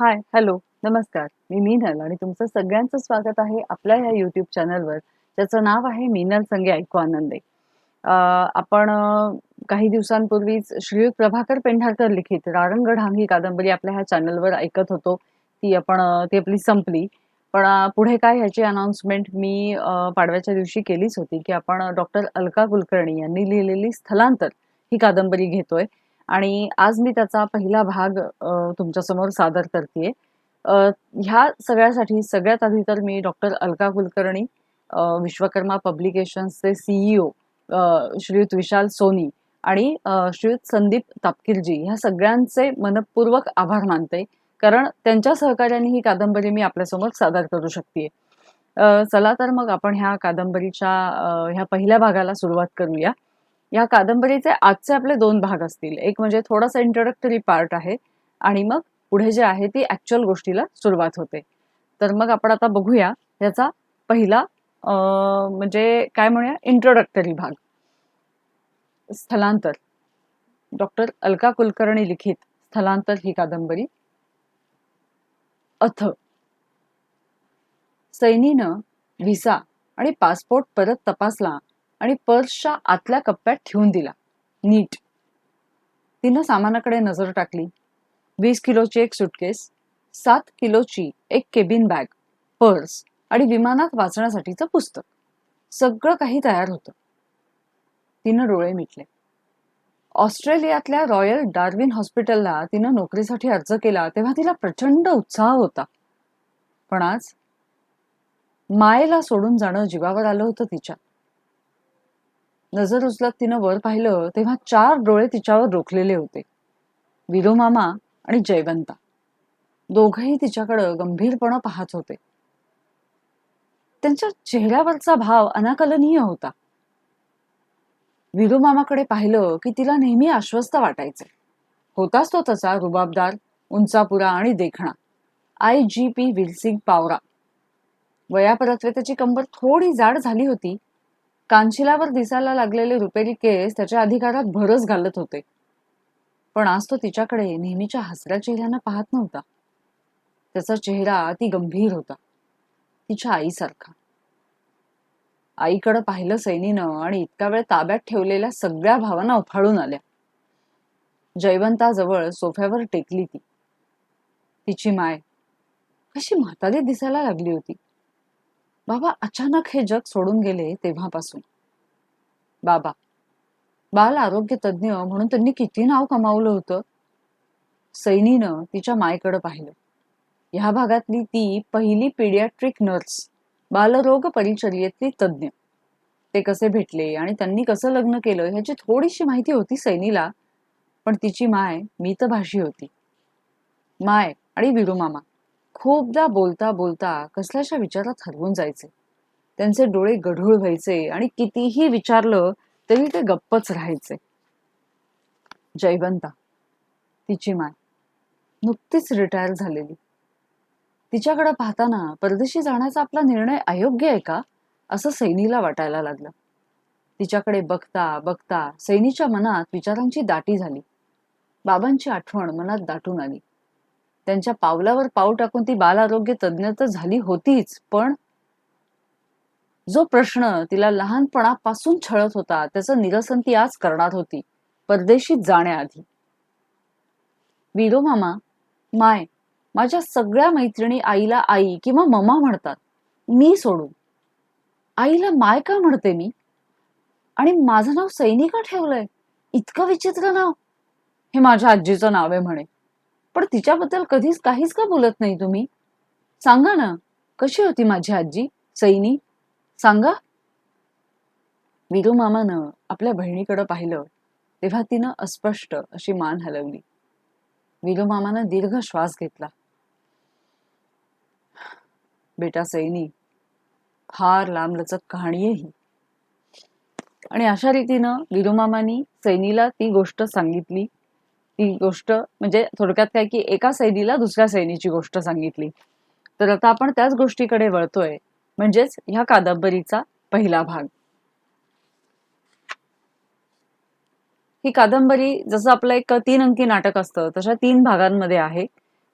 हाय, hello, नमस्कार. मी मीनल आणि तुमचं सगळ्यांचं स्वागत आहे आपल्या ह्या युट्यूब चॅनलवर, ज्याचं नाव आहे मीनल संगे ऐकू आनंदे. आपण काही दिवसांपूर्वीच श्रीयुत प्रभाकर पेंढारकर लिखित रारंगढांग ही कादंबरी आपल्या ह्या चॅनलवर ऐकत होतो. ती आपण ती आपली संपली. पण पुढे काय ह्याची अनाउन्समेंट मी पाडव्याच्या दिवशी केलीच होती, की आपण डॉक्टर अलका कुलकर्णी यांनी लिहिलेली स्थलांतर ही कादंबरी घेतोय आणि आज मी त्याचा पहिला भाग तुमच्यासमोर सादर करते ह्या सगळ्यासाठी सगळ्यात आधी तर मी डॉक्टर अलका कुलकर्णी, विश्वकर्मा पब्लिकेशन्सचे सी-ई-ओ श्रीयुत विशाल सोनी आणि श्रीयुत संदीप तापकीरजी ह्या सगळ्यांचे मनपूर्वक आभार मानते. कारण त्यांच्या सहकार्याने ही कादंबरी मी आपल्यासमोर सादर करू शकते चला तर मग आपण ह्या कादंबरीच्या ह्या पहिल्या भागाला सुरुवात करूया. या कादंबरीचे आजचे आपले दोन भाग असतील. एक म्हणजे थोडासा इंट्रोडक्टरी पार्ट आहे आणि मग पुढे जे आहे ती ऍक्च्युअल गोष्टीला सुरुवात होते. तर मग आपण आता बघूया याचा पहिला म्हणजे काय म्हणूया इंट्रोडक्टरी भाग. स्थलांतर. डॉक्टर अलका कुलकर्णी लिखित स्थलांतर ही कादंबरी. अथ. सैनीनं व्हिसा आणि पासपोर्ट परत तपासला आणि पर्सच्या आतल्या कप्प्यात ठेवून दिला. नीट. तिनं सामानाकडे नजर टाकली. वीस किलोची एक सुटकेस, सात किलोची एक केबिन बॅग, पर्स आणि विमानात वाचण्यासाठीचं पुस्तक. सगळं काही तयार होतं. तिनं डोळे मिटले. ऑस्ट्रेलियातल्या रॉयल डार्विन हॉस्पिटलला तिनं नोकरीसाठी अर्ज केला तेव्हा तिला प्रचंड उत्साह होता. पण आज मायेला सोडून जाणं जीवावर आलं होतं तिच्या. नजर उचलत तिनं वर पाहिलं तेव्हा चार डोळे तिच्यावर रोखलेले होते. विरोमामा आणि जयवंता. दोघंही तिच्याकडं गंभीरपणे पाहत होते. त्यांच्या चेहऱ्यावरचा भाव अनाकलनीय होता. विरोमामाकडे पाहिलं की तिला नेहमी आश्वस्त वाटायचे. होताच तो तसा रुबाबदार, उंचापुरा आणि देखणा. I G P Vilsing Pawara. वयापरत्वे त्याची कंबर थोडी जाड झाली होती. कांशिलावर दिसायला लागलेले रुपेरी केस त्याच्या अधिकारात भरच घालत होते. पण आज तो तिच्याकडे नेहमीच्या हसऱ्या चेहऱ्यानं पाहत नव्हता. त्याचा चेहरा अति गंभीर होता. तिच्या आईसारखा. आईकडं पाहिलं सैनीनं आणि इतका वेळ ताब्यात ठेवलेल्या सगळ्या भावना उफाळून आल्या. जयवंताजवळ सोफ्यावर टेकली ती. तिची माय कशी म्हातारी दिसायला लागली होती. बाबा अचानक हे जग सोडून गेले तेव्हापासून. बाबा. बाल आरोग्य तज्ज्ञ म्हणून त्यांनी किती नाव कमावलं होतं. सैनीनं तिच्या मायकडं पाहिलं. ह्या भागातली ती पहिली पीडियाट्रिक नर्स, बालरोग परिचर्येतली तज्ज्ञ. ते कसे भेटले आणि त्यांनी कसं लग्न केलं ह्याची थोडीशी माहिती होती सैनीला, पण तिची माय मितभाषी होती. माय आणि विरुमामा खूपदा बोलता बोलता कसल्याशा विचारात हरवून जायचे. त्यांचे डोळे गढूळ व्हायचे आणि कितीही विचारलं तरी ते गप्पच राहायचे. जयवंता. तिची माय. नुकतीच रिटायर झालेली. तिच्याकडे पाहताना परदेशी जाण्याचा आपला निर्णय अयोग्य आहे का असं सैनीला वाटायला लागलं. तिच्याकडे बघता बघता सैनीच्या मनात विचारांची दाटी झाली. बाबांची आठवण मनात दाटून आली. त्यांच्या पावलावर पाव टाकून ती बालआरोग्य तज्ज्ञ तर झाली होतीच, पण जो प्रश्न तिला लहानपणापासून छळत होता त्याचं निरसन ती आज करणार होती, परदेशीत जाण्याआधी. विरोमामा, माय, माझ्या सगळ्या मैत्रिणी आईला आई किंवा ममा म्हणतात. मी सोडू आईला माय का म्हणते मी? आणि माझं नाव सैनिका ठेवलंय? इतकं विचित्र नाव. हे माझ्या आजीचं नाव आहे म्हणे. पण तिच्याबद्दल कधीच काहीच का बोलत नाही तुम्ही? सांगा ना, कशी होती माझी आजी, सैनी? सांगा. विरुमामानं आपल्या बहिणीकडं पाहिलं तेव्हा तिनं अस्पष्ट अशी मान हलवली. विरुमामानं दीर्घ श्वास घेतला. बेटा सैनी, फार लांबलचक कहाणी आहे ही. आणि अशा रीतीनं विरुमामानी सैनीला ती गोष्ट सांगितली. ती गोष्ट म्हणजे थोडक्यात काय की एका सैनीला दुसऱ्या सैनीची गोष्ट सांगितली. तर आता आपण त्याच गोष्टीकडे वळतोय. म्हणजेच ह्या कादंबरीचा पहिला भाग. ही कादंबरी जसं आपलं एक तीन अंकी नाटक असतं तशा तीन भागांमध्ये आहे.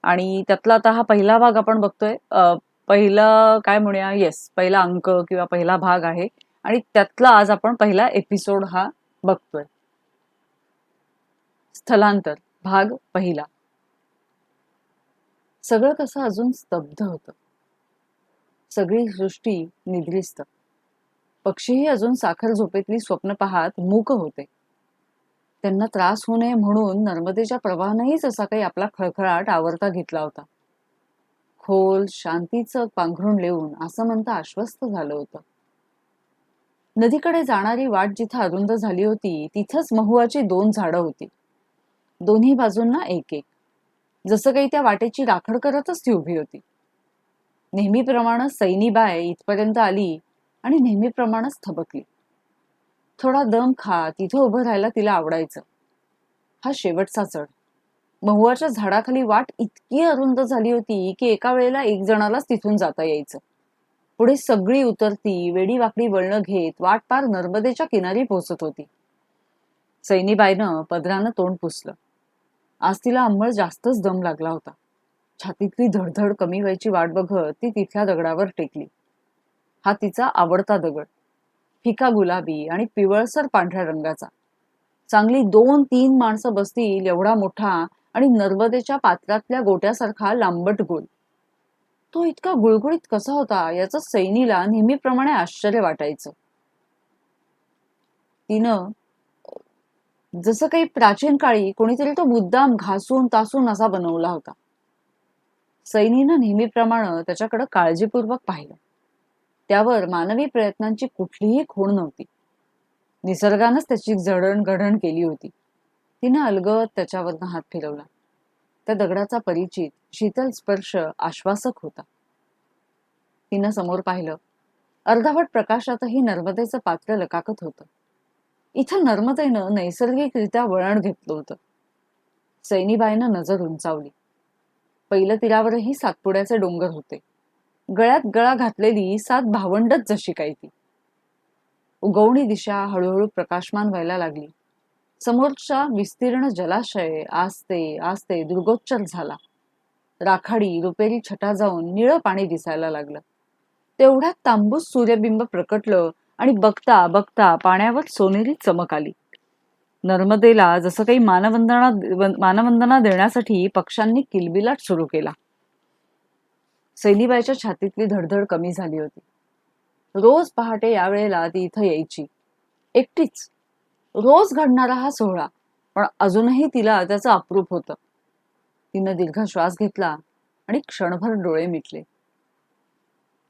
आणि त्यातला आता हा पहिला भाग आपण बघतोय पहिला काय म्हणूया येस पहिला अंक किंवा पहिला भाग आहे आणि त्यातला आज आपण पहिला एपिसोड हा बघतोय स्थलांतर भाग पहिला. सगळं कसं अजून स्तब्ध होतं? सगळी सृष्टी निद्रिस्त. पक्षीही अजून साखर झोपेतली स्वप्न पाहत मूक होते. त्यांना त्रास होऊ नये म्हणून नर्मदेच्या प्रवाहानेही जसा काही आपला खळखळाट आवरता घेतला होता. खोल शांतीचं पांघरून लेऊन असं म्हणता आश्वस्त झालं होतं. नदीकडे जाणारी वाट जिथं अरुंद झाली होती तिथंच महुआची दोन झाडं होती. दोन्ही बाजूंना एक एक. जसं काही त्या वाटेची राखड करतच ती उभी होती. नेहमीप्रमाणे सैनीबाय इथपर्यंत आली आणि नेहमीप्रमाणेच थबकली. थोडा दम खा तिथं उभं राहायला तिला आवडायचं. हा शेवटचा चढ. महुआच्या झाडाखाली वाट इतकी अरुंद झाली होती की एका वेळेला एक जणालाच तिथून जाता यायचं. पुढे सगळी उतरती वेडी वाकडी वळणं घेत वाट पार नर्मदेच्या किनारी पोहोचत होती. सैनीबाईनं पदरानं तोंड पुसलं. आज तिला अंमळ जास्तच दम लागला होता. छातीतली धडधड कमी व्हायची वाट बघत ती तिथल्या दगडावर टेकली. हा तिचा आवडता दगड. फिका गुलाबी आणि पिवळसर पांढऱ्या रंगाचा. चांगली दोन तीन माणसं बसतील एवढा मोठा आणि नर्मदेच्या पात्रातल्या गोट्यासारखा लांबट गोल. तो इतका गुळगुळीत कसा होता याचं सैनीला नेहमीप्रमाणे आश्चर्य वाटायचं. तिनं जसं काही प्राचीन काळी कोणीतरी तो मुद्दाम घासून तासून असा बनवला होता. सैनीनं नेहमीप्रमाणे त्याच्याकडे काळजीपूर्वक पाहिलं. त्यावर मानवी प्रयत्नांची कुठलीही खूण नव्हती. निसर्गानंच त्याची जडणघडण केली होती. तिनं अलगद त्याच्यावरनं हात फिरवला. त्या दगडाचा परिचित शीतल स्पर्श आश्वासक होता. तिनं समोर पाहिलं. अर्धावट प्रकाशातही नर्मदेचं पात्र लकाकत होतं. इथं नर्मदेनं नैसर्गिकरित्या वळण घेतलं होतं. सैनीबाईनं नजर उंचावली. पहिलं तीरावरही सातपुड्याचे डोंगर होते. गळ्यात गळा घातलेली सात भावंडच जशी काही ती. उगवणी दिशा हळूहळू प्रकाशमान व्हायला लागली. समोरचा विस्तीर्ण जलाशय आस्ते आस्ते दुर्गोच्चर झाला. राखाडी रुपेरी छटा जाऊन निळं पाणी दिसायला लागलं. तेवढ्यात तांबूस सूर्यबिंब प्रकटलं आणि बघता बघता पाण्यावर सोनेरी चमक आली. नर्मदेला जसं काही मानवंदना मानवंदना देण्यासाठी पक्षांनी किलबिलाट सुरू केला. सैनीबाईच्या छातीतली धडधड कमी झाली होती. रोज पहाटे यावेळेला ती इथं यायची. एकटीच. रोज घडणारा हा सोहळा पण अजूनही तिला त्याचं अप्रूप होतं. तिनं दीर्घ श्वास घेतला आणि क्षणभर डोळे मिटले.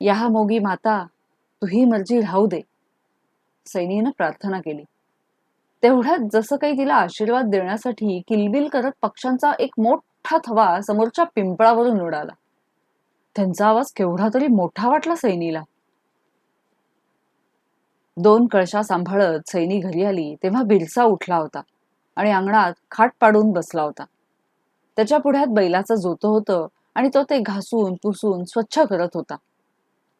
या मोगी माता तुही मर्जी राहू दे. सैनीनं प्रार्थना केली. तेवढ्यात जसं काही तिला आशीर्वाद देण्यासाठी किलबिल करत पक्ष्यांचा एक मोठा थवा समोरच्या पिंपळावरून उडाला. त्यांचा आवाज केवढा तरी मोठा वाटला सैनीला. दोन कळशा सांभाळत सैनी घरी आली तेव्हा बिरसा उठला होता आणि अंगणात खाट पाडून बसला होता. त्याच्या पुढ्यात बैलाचं जोतं होतं आणि तो ते घासून पुसून स्वच्छ करत होता.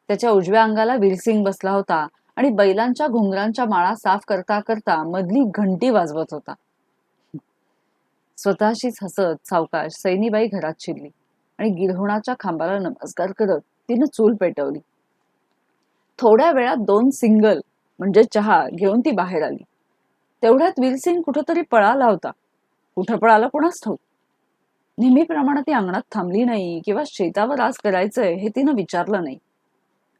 त्याच्या उजव्या अंगाला विरसिंग बसला होता आणि बैलांच्या घुंगरांच्या माळा साफ करता करता मधली घंटी वाजवत होता. स्वतःशीच हसत सावकाश सैनीबाई घरात शिरली आणि गिरहोणाच्या खांबाला नमस्कार करत तिनं चूल पेटवली. थोड्या वेळात दोन सिंगल म्हणजे चहा घेऊन ती बाहेर आली. तेवढ्यात विरसिंग कुठंतरी पळाला होता. कुठं पळाला कोणाच ठाऊक? नेहमीप्रमाणे ती अंगणात थांबली नाही किंवा शेतावर आज करायचंय हे तिनं विचारलं नाही.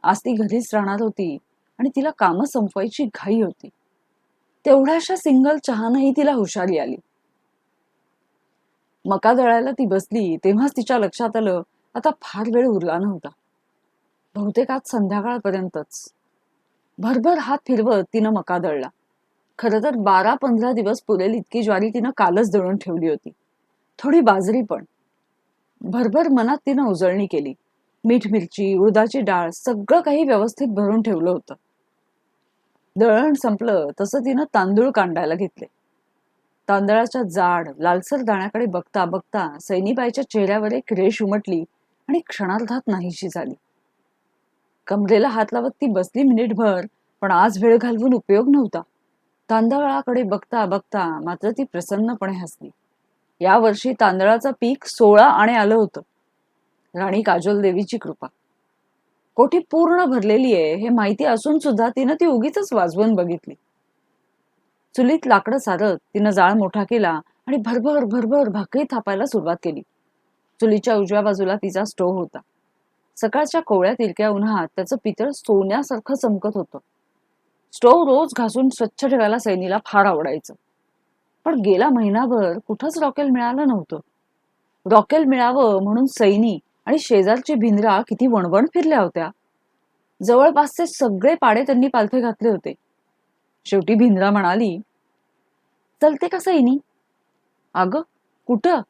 आज ती घरीच राहणार होती. आणि तिला कामं संपवायची घाई होती. तेवढ्याशा सिंगल चहानही तिला हुशारी आली. मका दळायला ती बसली तेव्हाच तिच्या लक्षात आलं आता फार वेळ उरला नव्हता. बहुतेक आज संध्याकाळपर्यंतच. भरभर हात फिरवत तिनं मका दळला. खरं तर बारा पंधरा दिवस पुरेल इतकी ज्वारी तिनं कालच दळून ठेवली होती. थोडी बाजरी पण. भरभर मनात तिनं उजळणी केली. मीठ मिरची उडदाची डाळ सगळं काही व्यवस्थित भरून ठेवलं होतं. दळण संपलं तसं तिनं तांदूळ कांडायला घेतले. तांदळाच्या जाड लालसर दाण्याकडे बघता बघता सैनीबाईच्या चेहऱ्यावर एक रेष उमटली आणि क्षणार्धात नाहीशी झाली. कमरेला हात लावत ती बसली मिनिटभर पण आज वेळ घालवून उपयोग नव्हता. तांदळाकडे बघता बघता मात्र ती प्रसन्नपणे हसली. या वर्षी तांदळाचं पीक सोळा आणे आलं होतं. राणी काजल देवीची कृपा. कोठी पूर्ण भरलेली आहे हे माहिती असून सुद्धा तिनं ती उगीच वाजवून बघितली. चुलीत लाकडं सारत तिनं जाळ मोठा केला आणि भरभर भरभर भाकरी थापायला सुरुवात केली. चुलीच्या उजव्या बाजूला तिचा स्टोव्ह होता. सकाळच्या कोवळ्या तिरक्या उन्हात त्याचं पितळ सोन्यासारखं चमकत होतं. स्टोव्ह रोज घासून स्वच्छ ठेवायला सैनीला फार आवडायचं. पण गेला महिनाभर कुठंच रॉकेल मिळालं नव्हतं. रॉकेल मिळावं म्हणून सैनी आणि शेजारची भिंद्रा किती वणवण फिरल्या होत्या. जवळपासचे सगळे पाडे त्यांनी पालथे घातले होते. शेवटी भिंद्रा म्हणाली चलते का सैनी? अग कुठं?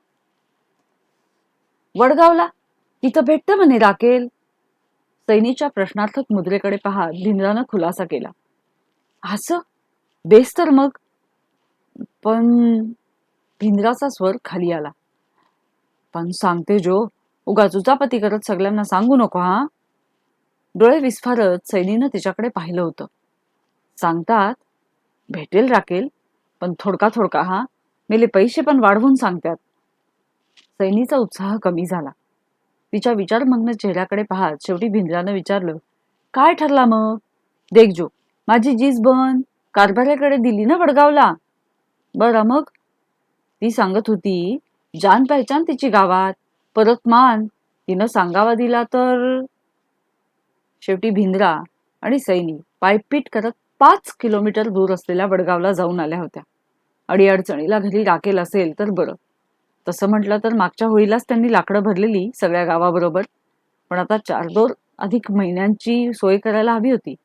वडगावला? तिथं भेटतं म्हणे राकेल. सैनीच्या प्रश्नार्थक मुद्रेकडे पाहत भिंद्रानं खुलासा केला. असं? बेस तर मग. पण भिंद्राचा स्वर खाली आला. पण सांगते जो उगा जुजापती करत सगळ्यांना सांगू नको हा. डोळे विस्फारत सैनीनं तिच्याकडे पाहिलं होतं. सांगतात भेटेल राखेल पण थोडका थोडका हा. मेले पैसे पण वाढवून सांगतात. सैनीचा उत्साह कमी झाला. तिच्या विचारमग्न चेहऱ्याकडे पाहत शेवटी भिंद्रानं विचारलं काय ठरला मग? देखजो माझी जीज बन कारभाऱ्याकडे दिली ना वडगावला. बरं मग? ती सांगत होती जान पहचान तिची गावात परत मान तिनं सांगावा दिला तर? शेवटी भिंद्रा आणि सैनी पायपीट करत पाच किलोमीटर दूर असलेल्या वडगावला जाऊन आल्या होत्या. अडीअडचणीला घरी राखेल असेल तर बरं. तसं म्हटलं तर मागच्या होळीलाच त्यांनी लाकडं भरलेली सगळ्या गावाबरोबर. पण आता चार दोन अधिक महिन्यांची सोय करायला हवी होती.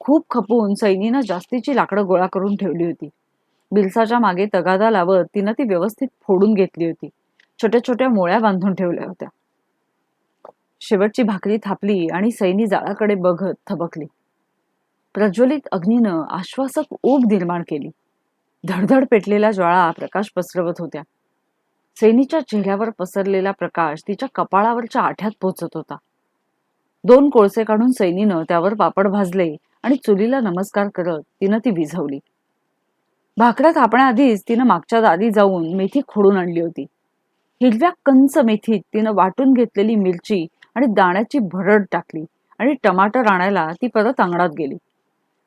खूप खपून सैनीनं जास्तीची लाकडं गोळा करून ठेवली होती. बिलसाच्या मागे तगादा लावत तिनं ती व्यवस्थित फोडून घेतली होती. छोट्या छोट्या मोळ्या बांधून ठेवल्या होत्या. शेवटची भाकरी थापली आणि सैनी जाळाकडे बघत थबकली. प्रज्वलित अग्नीनं आश्वासक ओब निर्माण केली. धडधड पेटलेल्या ज्वाळा प्रकाश पसरवत होत्या. सैनीच्या चेहऱ्यावर पसरलेला प्रकाश तिच्या कपाळावरच्या आठ्यात पोचत होता. दोन कोळसे काढून सैनीनं त्यावर पापड भाजले आणि चुलीला नमस्कार करत तिनं ती विझवली. भाकऱ्या थापण्याआधीच तिनं मागच्या दारी जाऊन मेथी खोडून आणली होती. हिरव्या कंच मेथीत तिनं वाटून घेतलेली मिरची आणि दाण्याची भरड टाकली आणि टमाटर आणायला ती परत अंगणात गेली.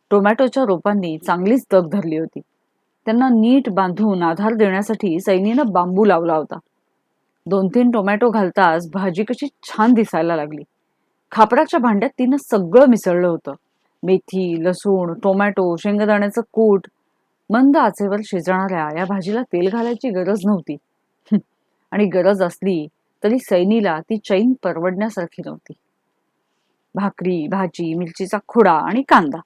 टोमॅटोच्या रोपांनी चांगलीच तग धरली होती. त्यांना नीट बांधून आधार देण्यासाठी सैनीनं बांबू लावला होता. दोन तीन टोमॅटो घालताच भाजी कशी छान दिसायला लागली. खापराच्या भांड्यात तिनं सगळं मिसळलं होतं. मेथी लसूण टोमॅटो शेंगदाण्याचं कूट मंद आचेवर शिजणाऱ्या या भाजीला तेल घालायची गरज नव्हती. आणि गरज असली तरी सैनीला ती चैन परवडण्यासारखी नव्हती. भाकरी भाजी मिरचीचा खुडा आणि कांदा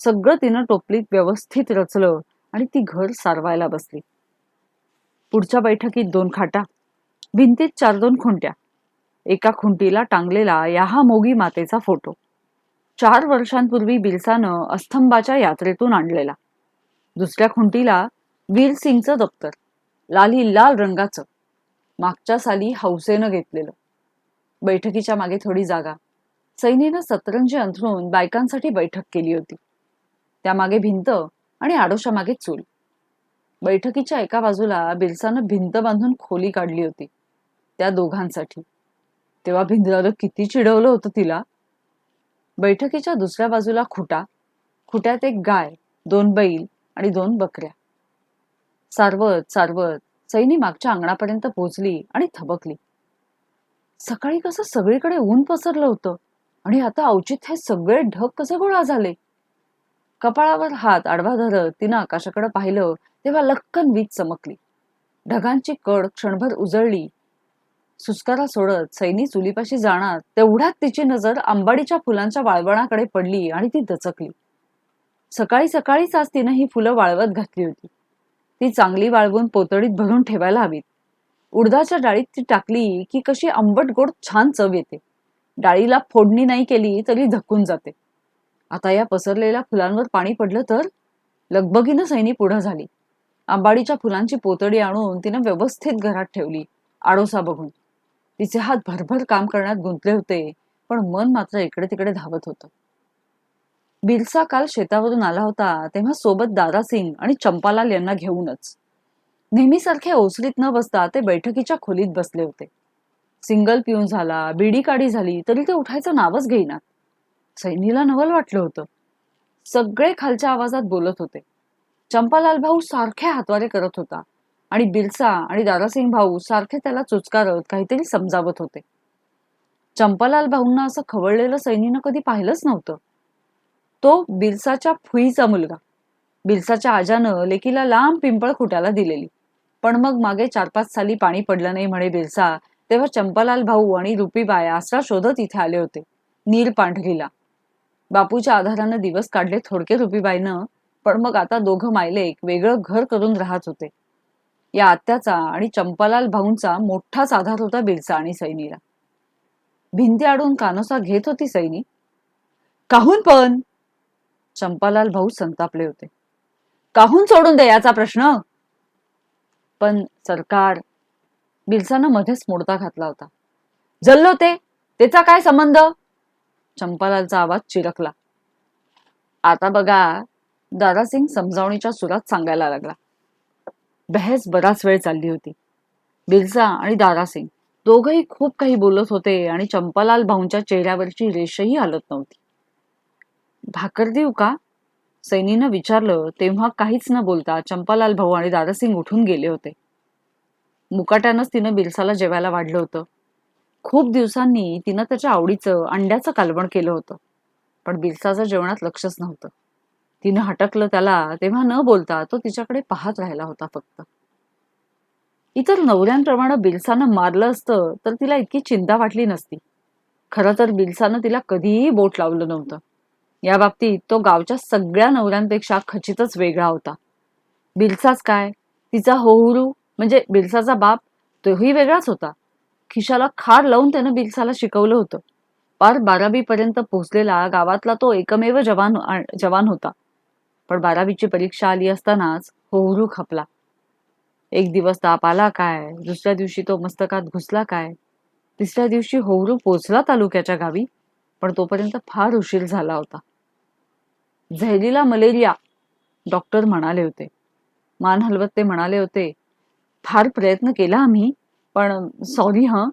सगळं तिनं टोपलीत व्यवस्थित रचलं आणि ती घर सारवायला बसली. पुढच्या बैठकीत दोन खाटा भिंतीत चार दोन खुंट्या एका खुंटीला टांगलेला याहा मोगी मातेचा फोटो. चार वर्षांपूर्वी बिरसानं अस्तंभाच्या यात्रेतून आणलेला. दुसऱ्या खुंटीला वीर सिंगचं दप्तर लाली लाल रंगाचं. मागच्या साली हौसेनं घेतलेलं. बैठकीच्या मागे थोडी जागा. सैनीनं सतरंजी अंथरून बायकांसाठी बैठक केली होती. त्यामागे भिंत आणि आडोशा मागे चूल. बैठकीच्या एका बाजूला बिरसानं भिंत बांधून खोली काढली होती त्या दोघांसाठी. तेव्हा भिंद्रानं किती चिडवलं होतं तिला. बैठकीच्या दुसऱ्या बाजूला खुटा. खुट्यात एक गाय दोन बैल आणि दोन बकऱ्या. सारवत सारवत सैनी मागच्या अंगणापर्यंत पोहोचली आणि थबकली. सकाळी कसं सगळीकडे ऊन पसरलं होतं आणि आता अवचित हे सगळे ढग कसे गोळा झाले? कपाळावर हात आडवा धरत तिनं आकाशाकडे पाहिलं तेव्हा लक्कन वीज चमकली. ढगांची कड क्षणभर उजळली. सुस्कारा सोडत सैनी चुलीपाशी जाणार तेवढ्यात तिची नजर आंबाडीच्या फुलांच्या वाळवणाकडे पडली आणि ती दचकली. सकाळी सकाळीच आज तिनं ही फुलं वाळवत घातली होती. ती चांगली वाळवून पोतडीत भरून ठेवायला हवीत. उडदाच्या डाळीत ती टाकली की कशी आंबट गोड छान चव येते. डाळीला फोडणी नाही केली तरी धक्कून जाते. आता या पसरलेल्या फुलांवर पाणी पडलं तर? लगबगीनं सैनी पुढं झाली. आंबाडीच्या फुलांची पोतडी आणून तिनं व्यवस्थित घरात ठेवली आडोसा बघून. तिचे हात भरभर काम करण्यात गुंतले होते पण मन मात्र इकडे तिकडे धावत होतं. बिरसा काल शेतावरून आला होता तेव्हा सोबत दारासिंग आणि चंपालाल यांना घेऊनच. नेहमीसारखे ओसरीत न बसता ते बैठकीच्या खोलीत बसले होते. सिंगल पिऊन झाला बिडी काढी झाली तरी ते उठायचं नावच घेईना. सैनीला नवल वाटलं होतं. सगळे खालच्या आवाजात बोलत होते. चंपालाल भाऊ सारखे हातवारे करत होता आणि बिरसा आणि दारासिंग भाऊ सारखे त्याला चुचकारत काहीतरी समजावत होते. चंपालाल भाऊंना असं खवळलेलं सैनीनं कधी पाहिलंच नव्हतं. तो बिरसाच्या फुईचा मुलगा. बिरसाच्या आजानं लेकीला लांब पिंपळ खुट्याला दिलेली. पण मग मागे चार पाच साली पाणी पडलं नाही म्हणे बिरसा तेव्हा चंपालाल भाऊ आणि रुपीबाई आसरा शोधत इथे आले होते. नीर पांढरीला. बापूच्या आधारानं दिवस काढले थोडके रुपीबाईनं. पण मग आता दोघं मायले एक वेगळं घर करून राहत होते. या आत्याचा आणि चंपालाल भाऊंचा मोठाच आधार होता बिरसा आणि सैनीला. भिंती आडून कानोसा घेत होती सैनी. काहून पण? चंपालाल भाऊ संतापले होते. काहून सोडून दे याचा प्रश्न? पण सरकार बिरसानं मध्येच मोडता घातला होता. जल्लो ते त्याचा काय संबंध? चंपालालचा आवाज चिरकला. आता बघा दारासिंग समजावणीच्या सुरात सांगायला लागला. बहस बराच वेळ चालली होती. बिरसा आणि दारासिंग दोघही खूप काही बोलत होते आणि चंपालाल भाऊंच्या चेहऱ्यावरची रेषही हलत नव्हती. भाकर देऊ का? सैनीनं विचारलं तेव्हा काहीच न बोलता चंपालाल भाऊ आणि दादासिंग उठून गेले होते. मुकाट्यानंच तिनं बिरसाला जेवायला वाढलं होतं. खूप दिवसांनी तिनं त्याच्या आवडीचं अंड्याचं कालवण केलं होतं पण बिरसाचं जेवणात लक्षच नव्हतं. तिनं हटकलं त्याला तेव्हा न बोलता तो तिच्याकडे पाहत राहिला होता फक्त. इतर नवऱ्यांप्रमाणे बिरसानं मारलं असतं तर तिला इतकी चिंता वाटली नसती. खरं तर बिरसानं तिला कधीही बोट लावलं नव्हतं. या बाबतीत तो गावच्या सगळ्या नवऱ्यांपेक्षा खचितच वेगळा होता. बिरसाच काय? तिचा होहुरू म्हणजे बिरसाचा बाप तोही वेगळाच होता. खिशाला खार लावून त्यानं बिरसाला शिकवलं होतं. पार बारावी पर्यंत पोहोचलेला गावातला तो एकमेव जवान जवान होता. पण बारावीची परीक्षा आली असतानाच होहरू खपला. एक दिवस ताप आला काय? दुसऱ्या दिवशी तो मस्तकात घुसला काय? तिसऱ्या दिवशी होहरू पोचला तालुक्याच्या गावी पण तोपर्यंत फार उशीर झाला होता. झैलीला मलेरिया डॉक्टर म्हणाले होते. मान हलवत ते म्हणाले होते फार प्रयत्न केला आम्ही पण सॉरी हं.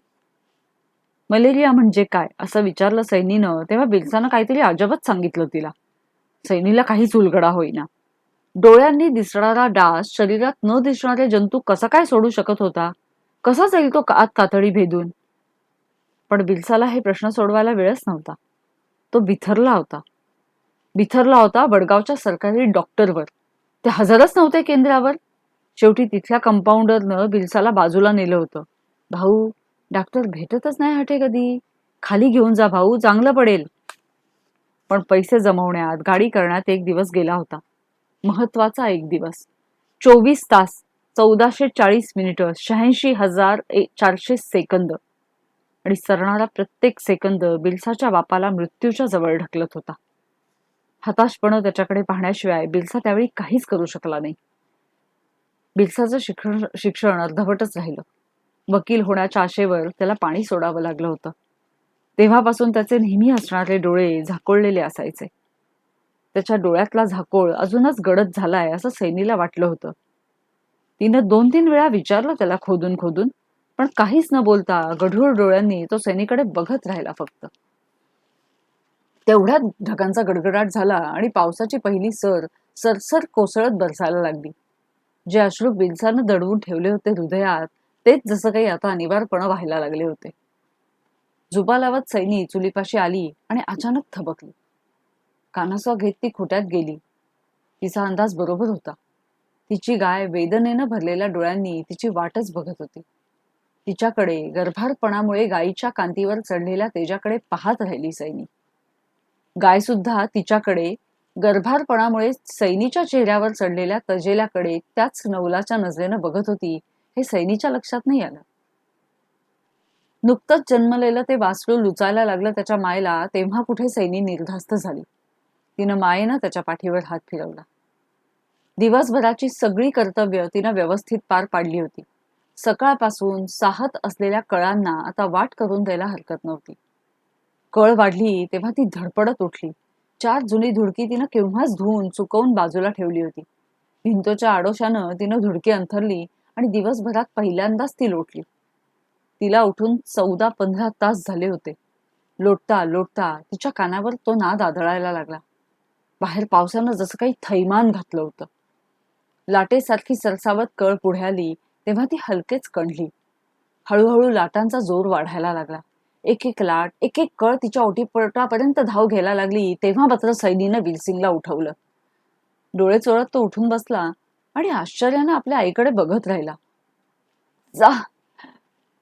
मलेरिया म्हणजे काय? असं विचारलं सैनीनं. तेव्हा बिरसानं काहीतरी अजबच सांगितलं तिला. सैनीला काहीच उलगडा होईना. डोळ्यांनी दिसणारा डास शरीरात न दिसणारे जंतू कसा काय सोडू शकत होता? कसा जाईल तो आत कातडी भेदून? पण बिलसाला हे प्रश्न सोडवायला वेळच नव्हता. तो बिथरला होता. बिथरला होता वडगावच्या सरकारी डॉक्टरवर. ते हजरच नव्हते केंद्रावर. शेवटी तिथल्या कंपाऊंडरनं बिरसाला बाजूला नेलं होतं. भाऊ डॉक्टर भेटतच नाही हटे कधी. खाली घेऊन जा भाऊ चांगलं पडेल. पण पैसे जमवण्यात गाडी करण्यात एक दिवस गेला होता. महत्त्वाचा एक दिवस. चोवीस तास चौदाशे चाळीस मिनिटं शहाऐंशी हजार चारशे सेकंद. आणि सरणारा प्रत्येक सेकंद बिल्साच्या बापाला मृत्यूच्या जवळ ढकलत होता. हताशपणं त्याच्याकडे पाहण्याशिवाय बिल्सा त्यावेळी काहीच करू शकला नाही. बिल्साचं शिक्षण शिक्षण अर्धवटच राहिलं. वकील होण्याच्या आशेवर त्याला पाणी सोडावं लागलं होतं. तेव्हापासून त्याचे नेहमी असणारे डोळे झाकोळलेले असायचे. त्याच्या डोळ्यातला झाकोळ अजूनच गडद झालाय असं सैनीला वाटलं होतं. तिनं दोन तीन वेळा विचारलं त्याला खोदून खोदून पण काहीच न बोलता गढूळ डोळ्यांनी तो सैनीकडे बघत राहिला फक्त. तेवढ्यात ढगांचा गडगडाट झाला आणि पावसाची पहिली सर सरसर कोसळत बरसायला लागली. जे अश्रू बिलसानं दडवून ठेवले होते हृदयात तेच जसं काही आता अनिवार्यपणे व्हायला लागले होते. जुबा लावत सैनी चुलीपाशी आली आणि अचानक थबकली. कानासवा घेत ती खोट्यात गेली. तिचा अंदाज बरोबर होता. तिची गाय वेदनेनं भरलेल्या डोळ्यांनी तिची वाटच बघत होती. तिच्याकडे गर्भारपणामुळे गायीच्या कांतीवर चढलेल्या तेजाकडे पाहत राहिली सैनी. गाय सुद्धा तिच्याकडे गर्भारपणामुळे सैनीच्या चेहऱ्यावर चढलेल्या तजेल्याकडे त्याच नवलाच्या नजरेनं बघत होती. हे सैनीच्या लक्षात नाही आलं. नुकतंच जन्मलेलं ते वासरू लुचायला लागलं त्याच्या मायला तेव्हा कुठे सैनी निर्धास्त झाली. तिनं मायेनं त्याच्या पाठीवर हात फिरवला. दिवसभराची सगळी कर्तव्य तिनं व्यवस्थित पार पाडली होती. सकाळपासून साहत असलेल्या कळांना आता वाट करून द्यायला हरकत नव्हती. कळ वाढली तेव्हा ती धडपडत उठली. चार जुनी धुडकी तिनं केव्हाच धुवून चुकवून बाजूला ठेवली होती. भिंतोच्या आडोशानं तिनं धुडकी अंथरली आणि दिवसभरात पहिल्यांदाच ती लोटली. तिला उठून चौदा पंधरा तास झाले होते. लोटता लोटता तिच्या कानावर तो नाद आदळायला लागला. बाहेर पावसानं जसं काही थैमान घातलं होतं. लाटेसारखी सरसावत कळ पुढे आली तेव्हा ती हलकेच कणली हळूहळू लाटांचा जोर वाढायला लागला. एक एक लाट एक एक कळ तिच्या ओटीपटापर्यंत धाव घ्यायला लागली तेव्हा मात्र सैनीनं विल्सिंगला उठवलं. डोळे चोळत तो उठून बसला आणि आश्चर्यानं आपल्या आईकडे बघत राहिला. जा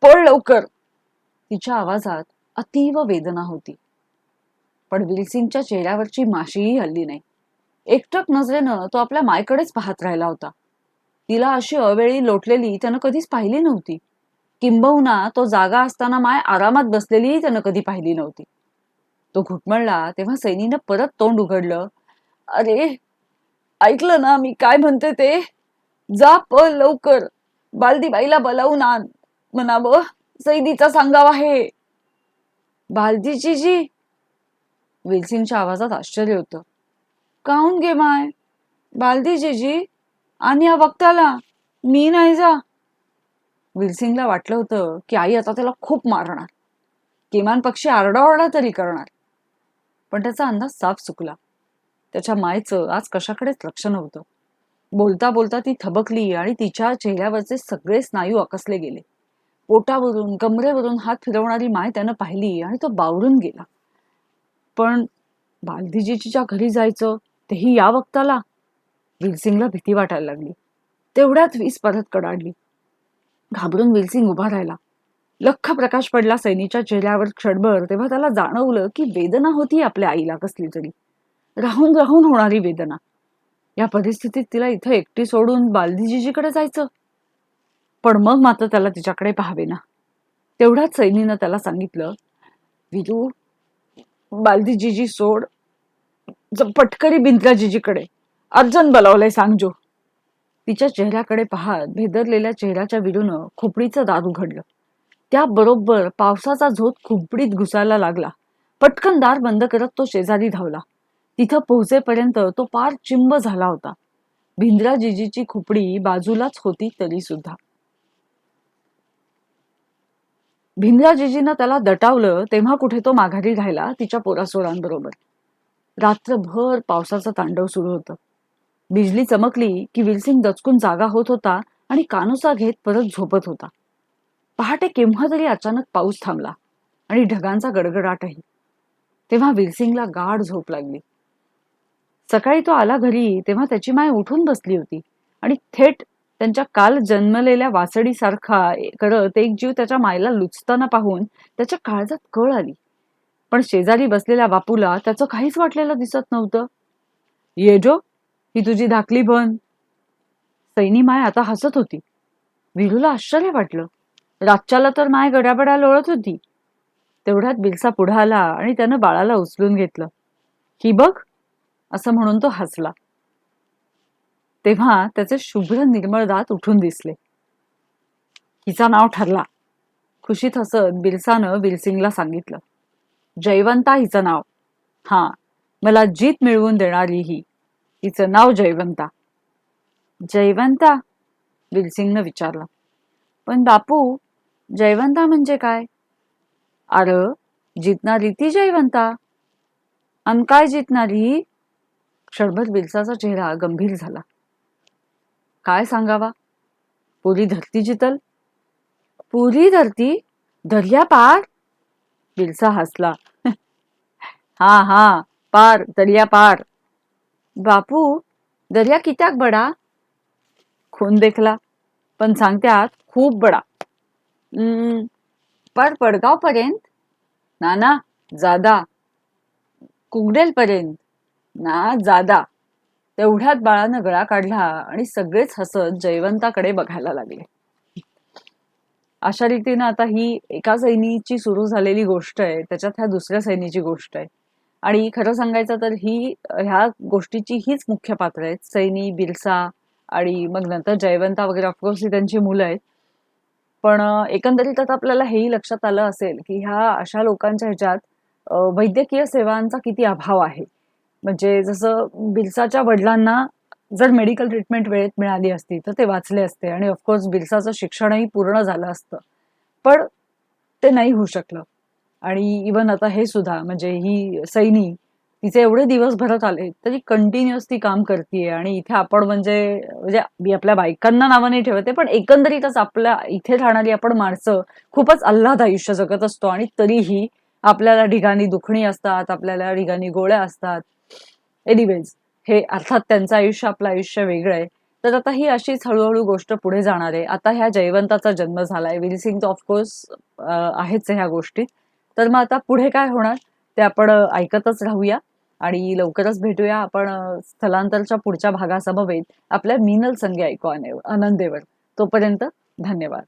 पळ लवकर. तिच्या आवाजात अतीव वेदना होती. पण विल्सिंगच्या चेहऱ्यावरची माशीही हल्ली नाही. एकटक नजरेनं तो आपल्या मायकडेच पाहत राहिला होता. तिला अशी अवेळी लोटलेली त्यानं कधीच पाहिली नव्हती. किंबहुना तो जागा असताना माय आरामात बसलेलीही त्यानं कधी पाहिली नव्हती. तो घुटमळला तेव्हा सैनीनं परत तोंड उघडलं. अरे ऐकलं ना मी काय म्हणते ते? जा पळ लवकर. बालदीबाईला बलावून आण म्हणावं. सैदीचा सांगाव आहे बालदीची जी? विल्सिंगच्या आवाजात आश्चर्य होतं. काहून गे माय? बालदीजीजी आणि या वक्ताला मी नाही जा. विल्सिंगला वाटलं होतं की आई आता त्याला खूप मारणार. किमान पक्षी आरडाओरडा तरी करणार. पण त्याचा अंदाज साफ चुकला. त्याच्या मायचं आज कशाकडेच लक्ष नव्हतं. बोलता बोलता ती थबकली आणि तिच्या चेहऱ्यावरचे सगळे स्नायू आकसले गेले. पोटावरून कमरेवरून हात फिरवणारी माय त्यानं पाहिली आणि तो बावरून गेला. पण बालदीजीच्या घरी जायचं तेही या वक्ताला? विल्सिंगला भीती वाटायला लागली. तेवढ्यात वीस परत कडाडली. घाबरून विल्सिंग उभा राहिला. लख प्रकाश पडला सैनीच्या चेहऱ्यावर क्षणभर तेव्हा त्याला जाणवलं की वेदना होती आपल्या आईला कसली तरी. राहून राहून होणारी वेदना. या परिस्थितीत तिला इथं एकटी सोडून बालदीजीजीकडे जायचं? पण मग मात्र त्याला तिच्याकडे पाहावे ना तेवढ्याच सैनीनं त्याला सांगितलं विदू बालदीजीजी सोड. पटकरी बिंद्राजीजीकडे. अर्जन बोलावलंय सांगजो तिच्या चेहऱ्याकडे पाहत भेदरलेल्या चेहऱ्याच्या विरूनं खोपडीचं दार उघडलं. त्याबरोबर पावसाचा झोत खोपडीत घुसायला लागला. पटकन दार बंद करत तो शेजारी धावला. तिथं पोहोचेपर्यंत तो पार चिंब झाला होता. भिंद्राजीजीची खोपडी बाजूलाच होती तरी सुद्धा भिंद्राजीजीनं त्याला दटावलं तेव्हा कुठे तो माघारी राहिला तिच्या पोरासोरांबरोबर. रात्रभर पावसाचं तांडव सुरू होतं. बिजली चमकली की विल्सिंग दचकून जागा होत होता आणि कानुसा घेत परत झोपत होता. पहाटे केव्हा तरी अचानक पाऊस थांबला आणि ढगांचा गडगडाटही. तेव्हा विल्सिंगला गाढ झोप लागली. सकाळी तो आला घरी तेव्हा त्याची माय उठून बसली होती आणि थेट त्यांच्या काल जन्मलेल्या वासडीसारखा करत एक जीव त्याच्या मायला लुचताना पाहून त्याच्या काळजात कळ आली. पण शेजारी बसलेल्या बापूला त्याचं काहीच वाटलेलं दिसत नव्हतं. ये जो ही तुझी धाकली बन सैनी माय आता हसत होती. विरूला आश्चर्य वाटलं. रातच्याला तर माय गड्याबड्या लोळत होती. तेवढ्यात बिलसा पुढे आला आणि त्यानं बाळाला उचलून घेतलं. ही बघ असं म्हणून तो हसला. तेव्हा त्याचे शुभ्र निर्मळ दात उठून दिसले. हिचा नाव ठरला. खुशीत हसत बिरसानं बिरसिंगला सांगितलं. जयवंता हिचं नाव. हा मला जीत मिळवून देणारी ही. तिचं नाव जयवंता. जयवंता बिलसिंगनं विचारलं. पण बापू जयवंता म्हणजे काय? अर जितणारी ती जयवंता अन काय जितणारी? क्षणभर बिलसाचा चेहरा गंभीर झाला. काय सांगावा? पुरी धरती जितल. पुरी धरती? दर्या पार? बिलसा हसला. हा हा पार दर्या पार. बापू दर्या कित्याक बडा? खून देखला पण सांगत्यात खूप बडा. हम्म, पर पडगाव पर्यंत ना ना जादा. कुगडेल पर्यंत ना जादा. तेवढ्यात बाळानं गळा काढला आणि सगळेच हसत जयवंताकडे बघायला लागले. अशा रीतीनं आता ही एका सैनीची सुरू झालेली गोष्ट आहे त्याच्यात ह्या दुसऱ्या सैनीची गोष्ट आहे. आणि खरं सांगायचं तर ही ह्या गोष्टीची हीच मुख्य पात्र आहेत. सैनी बिरसा आणि मग नंतर जयवंता वगैरे ऑफकोर्स ही त्यांची मुलं आहेत. पण एकंदरीत आता आपल्याला हेही लक्षात आलं असेल की ह्या अशा लोकांच्या ह्याच्यात वैद्यकीय सेवांचा किती अभाव आहे. म्हणजे जसं बिरसाच्या वडिलांना जर मेडिकल ट्रीटमेंट वेळेत मिळाली असती तर ते वाचले असते. आणि ऑफकोर्स बिरसाचं शिक्षणही पूर्ण झालं असतं. पण ते नाही होऊ शकलं. आणि इवन आता हे सुद्धा म्हणजे ही सैनी तिचे एवढे दिवस भरत आले तरी कंटिन्युअस ती काम करते आणि इथे आपण म्हणजे म्हणजे मी आपल्या बायकांना नावं नाही ठेवते पण एकंदरीतच आपल्या इथे राहणारी आपण माणसं खूपच आल्हाद आयुष्य जगत असतो. आणि तरीही आपल्याला ठिकाणी दुखणी असतात आपल्याला ठिकाणी गोळ्या असतात. एनिवेज हे अर्थात त्यांचं आयुष्य आपलं आयुष्य वेगळं आहे. तर आता ही अशीच हळूहळू गोष्ट पुढे जाणार आहे. आता ह्या जयवंताचा जन्म झालाय. विल सिंग ऑफकोर्स आहेच ह्या गोष्टीत. तर मग आता पुढे काय होणार ते आपण ऐकतच राहूया आणि लवकरच भेटूया आपण स्थलांतरच्या पुढच्या भागासमवेत आपल्या मिनल संगे ऐकू आनंदेवर. तोपर्यंत धन्यवाद.